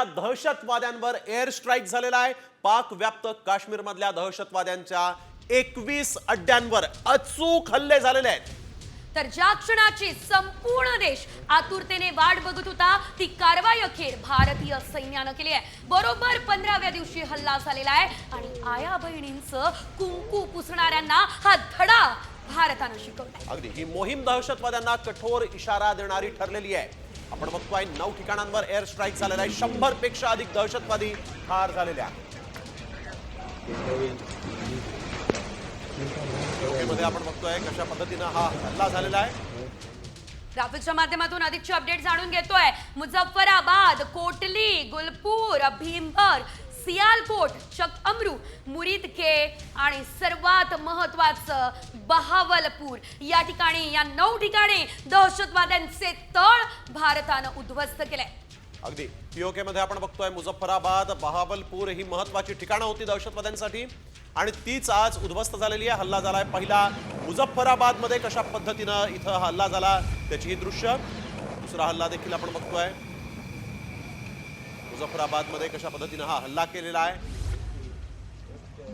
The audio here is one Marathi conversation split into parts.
या दहशतवाद्यांवर एअर स्ट्राईक झालेला आहे. पाक व्याप्त काश्मीरमधल्या दहशतवाद्यांच्या एकवीस अड्ड्यांवर अचूक हल्ले झालेले आहेत. तर ज्या क्षणाची संपूर्ण देश आतुरतेने वाट बघत होता ती कारवाई अखेर भारतीय सैन्यानं केली आहे. बरोबर पंधराव्या दिवशी हल्ला झालेला आहे आणि आया बहिणींचं कुंकू पुसणाऱ्यांना हा धडा भारतानं शिकवलाय अगदी. ही मोहीम दहशतवाद्यांना कठोर इशारा देणारी ठरलेली आहे. आपण बघतोय नऊ ठिकाणांवर एअर स्ट्राईक झालेला आहे. शंभरपेक्षा अधिक दहशतवादी ठार झालेले आहेत. मध्ये आपण बघतोय कशा पद्धतीनं हा हल्ला झालेला आहे. ग्राफिक्सच्या माध्यमातून अधिकची अपडेट जाणून घेतोय. मुझफ्फराबाद कोटली गुलपूर भीमभर सियालकोट चक अमरू मुरीद के आणि सगळ्यात महत्वाचं बहावलपूर. या ठिकाणी या नऊ ठिकाणी दहशतवाद्यांचे तळ भारतानं उद्ध्वस्त केले अगदी. पीओके मध्ये आपण बघतोय मुझफ्फराबाद बहावलपूर ही महत्वाची ठिकाणं होती दहशतवाद्यांसाठी. आणि तीच आज उद्ध्वस्त झालेली आहे. हल्ला झालाय पहिला मुझफ्फराबादमध्ये कशा पद्धतीनं इथं हल्ला झाला त्याची ही दृश्य. दुसरा हल्ला देखील आपण बघतोय. मुझफ्फराबादमध्ये कशा पद्धतीनं हा हल्ला केलेला आहे.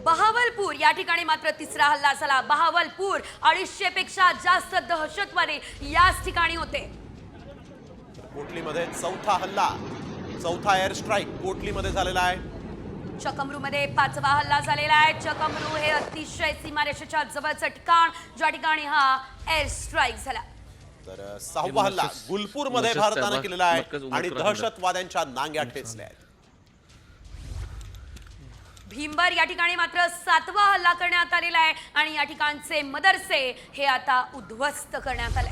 बहावलपूर या ठिकाणी मात्र तिसरा हल्ला झाला. बहावलपूर अडीचशे पेक्षा जास्त दहशतवादी याच ठिकाणी होते. कोटलीमध्ये चौथा हल्ला. चौथा एअर स्ट्राईक कोटलीमध्ये झालेला आहे. चकमरूमध्ये पाचवा हल्ला झालेला आहे. चकमरू हे अतिशय सीमारेषेच्या जवळचं ठिकाण ज्या ठिकाणी हा एअर स्ट्राईक झाला. तर सहावा हल्ला गुलपूरमध्ये मर्कज भारतानं केलेला आहे आणि. दहशतवाद्यांच्या नांग्या ठेचल्या आहेत. भीमबर या ठिकाणी मात्र सातवा हल्ला करण्यात आलेला आहे आणि या ठिकाणचे मदरसे हे आता उद्ध्वस्त करण्यात आले.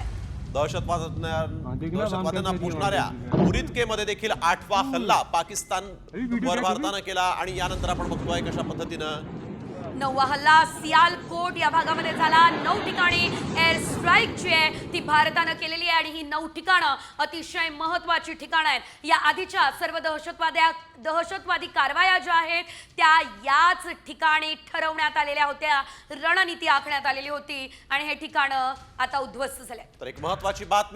दहशतवाद्यांना दहशतवाद्यांना पुसणाऱ्या मुरिदके मध्ये देखील आठवा हल्ला पाकिस्तान वर भारतानं केला आणि यानंतर आपण बघतोय कशा पद्धतीनं नववा हल्ला सियालकोट या भागामध्ये झाला. नऊ ठिकाणी स्ट्राईक जी आहे ती भारतानं केलेली आहे आणि ही नऊ ठिकाणं अतिशय महत्वाची ठिकाणं आहेत. या आधीच्या सर्व दहशतवाद्या दहशतवादी कारवाया ज्या आहेत त्या याच ठिकाणी ठरवण्यात आलेल्या होत्या रणनीती आखण्यात आलेली होती आणि हे ठिकाणं आता उद्ध्वस्त झाले तर एक महत्वाची बातमी